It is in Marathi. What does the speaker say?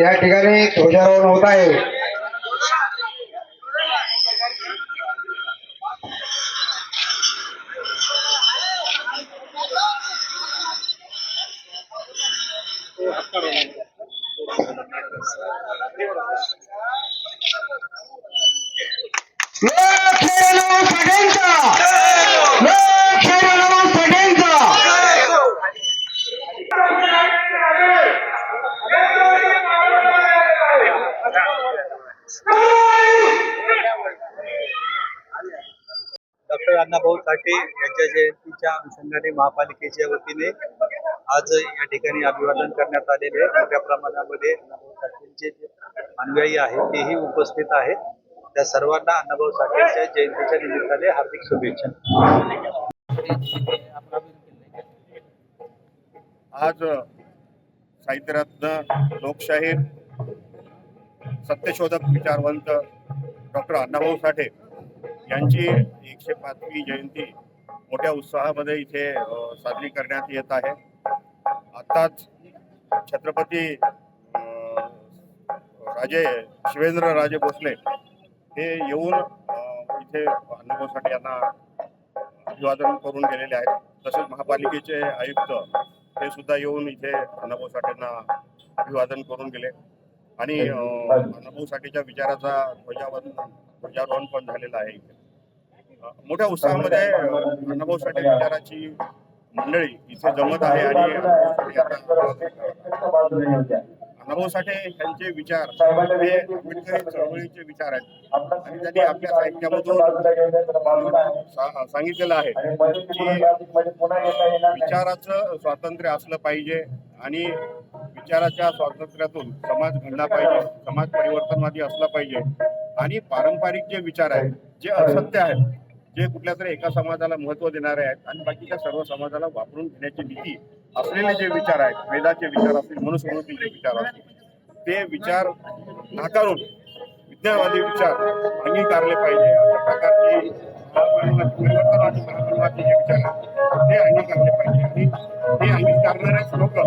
या ठिकाणी ध्वजारोहण होत आहे. लोक अण्णाभाऊ साठे यांच्या जयंतीच्या अनुषंगाने महापालिकेच्या वतीने आज या ठिकाणी अभिवादन करण्यात आलेले आहे. मोठ्या प्रमाणामध्ये अण्णाभाऊ साठेंचे जे अनुयायी आहेत तेही उपस्थित आहेत. त्या सर्वांना अण्णाभाऊ साठेंच्या जयंतीच्या निमित्ताने हार्दिक शुभेच्छा. आज साहित्यरत्न लोकशाहीर सत्यशोधक विचारवंत डॉक्टर अण्णाभाऊ साठे यांची एकशे पाचवी जयंती मोठ्या उत्साहामध्ये इथे साजरी करण्यात येत आहे. आत्ताच छत्रपती राजे शिवेंद्र राजे भोसले हे येऊन इथे अण्णाभाऊ यांना अभिवादन करून गेलेले आहेत. तसेच महापालिकेचे आयुक्त ते सुद्धा येऊन इथे अण्णाभाऊ साठेंना अभिवादन करून गेले. आणि अण्णाभाऊ साठेच्या विचाराचा ध्वजावन ध्वजारोहण पण झालेलं आहे इथे. मोठ्या उत्साहामध्ये अण्णाभाऊ साठे विचाराची मंडळी इथे जमत आहे आणि अण्णाभाऊ साठे यांचे विचार हे आंबेडकरी चळवळीचे विचार आहेत. आणि त्यांनी आपल्या साहित्यामधून सांगितलेलं आहे की विचाराचं स्वातंत्र्य असलं पाहिजे आणि विचाराच्या स्वातंत्र्यातून समाज घडला पाहिजे समाज परिवर्तनवादी असला पाहिजे. आणि पारंपरिक जे विचार आहेत जे असत्य आहेत जे कुठल्या तरी एका समाजाला महत्त्व देणारे आहेत आणि बाकीच्या सर्व समाजाला वापरून घेण्याची नीती असलेले जे विचार आहेत वेदाचे विचार असतील मनुस्मृतीचे विचार असतील ते विचार नाकारून विज्ञानवादी विचार अंगीकारले पाहिजे. अशा प्रकारची परिवर्तनवादी परिवर्तनवादी जे विचार आहेत ते अंगीकारले पाहिजे. आणि ते अंगीकारणारेच लोक